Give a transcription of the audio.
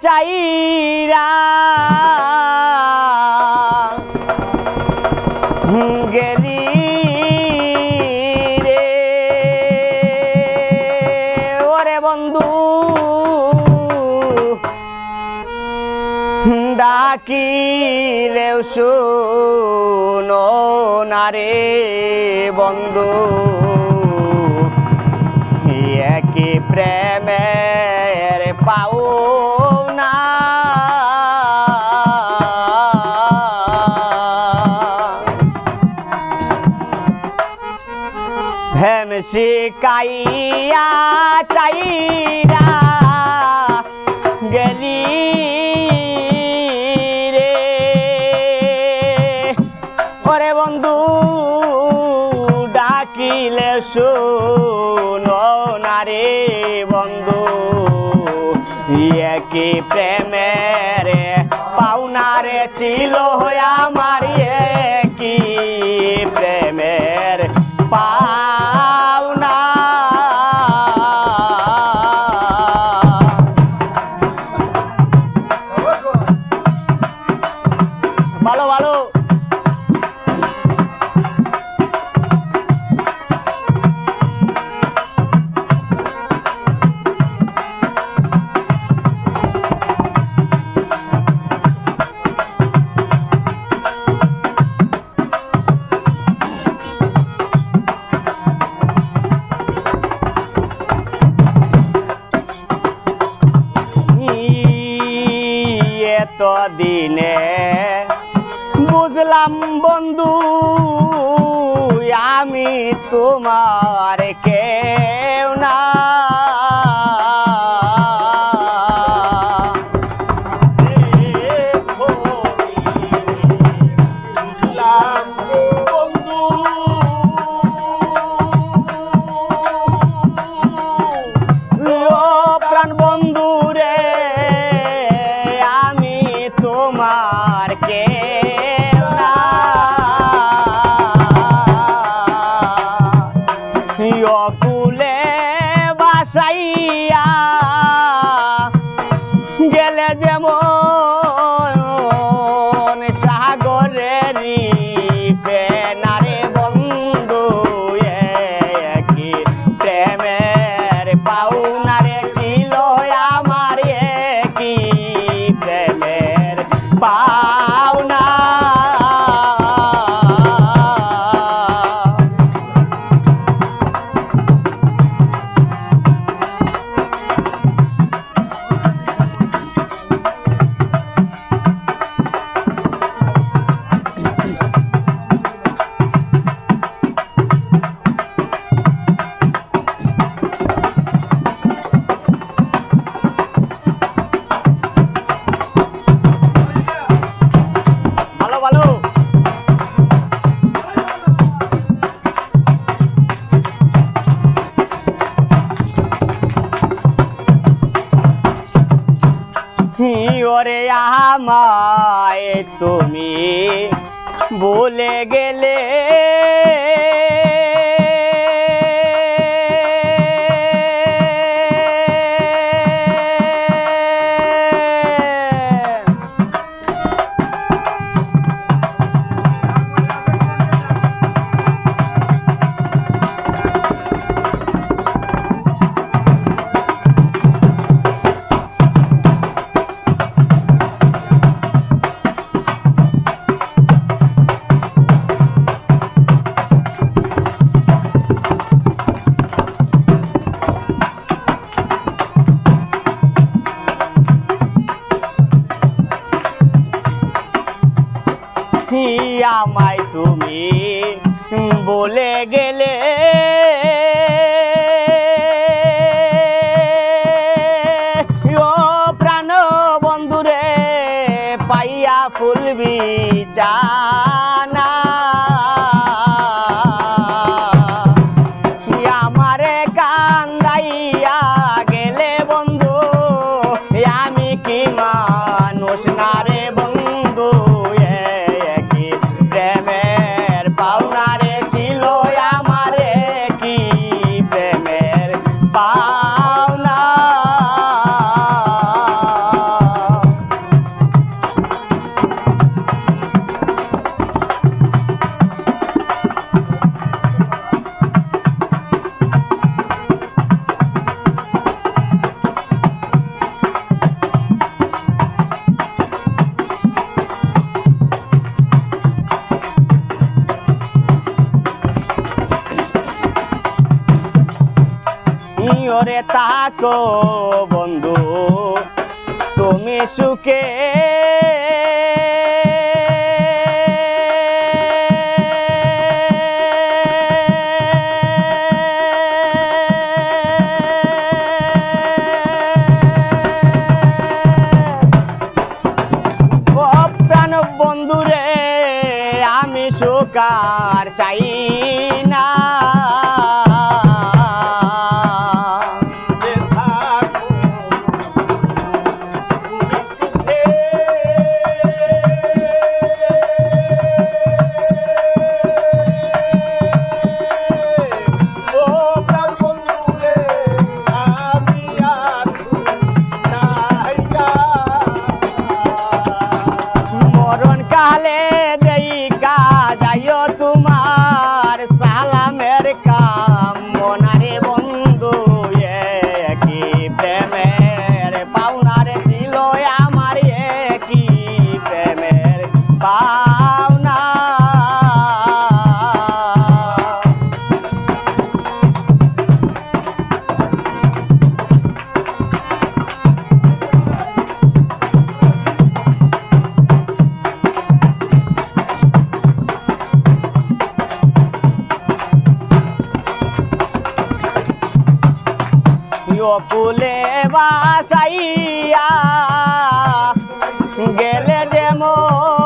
চাইরা। গেলি রে। ওরে বন্ধু ডাকিলেও শুনো না রে বন্ধু। একই প্রেমের পাও কাইয়া চাইরা গেলি রে। ওরে বন্ধু, ডাকিলে শুনো না রে বন্ধু। কি প্রেমের পাওনারে ছিল আমার কি প্রেমের পাওনা দিনে। বুঝলাম বন্ধু আমি তোমার কেউ ওরে আমায় তুমি বলে গেলে। কি আমায় তুমি বলে গেলে। ও প্রাণ বন্ধুরে পাইয়া ফুলবি জানা। করে থাকো বন্ধু। তুমি সুখে বন্ধুরে আমি সুকার চাই Ale. ফুলে বাসাইয়া গেলে যেমন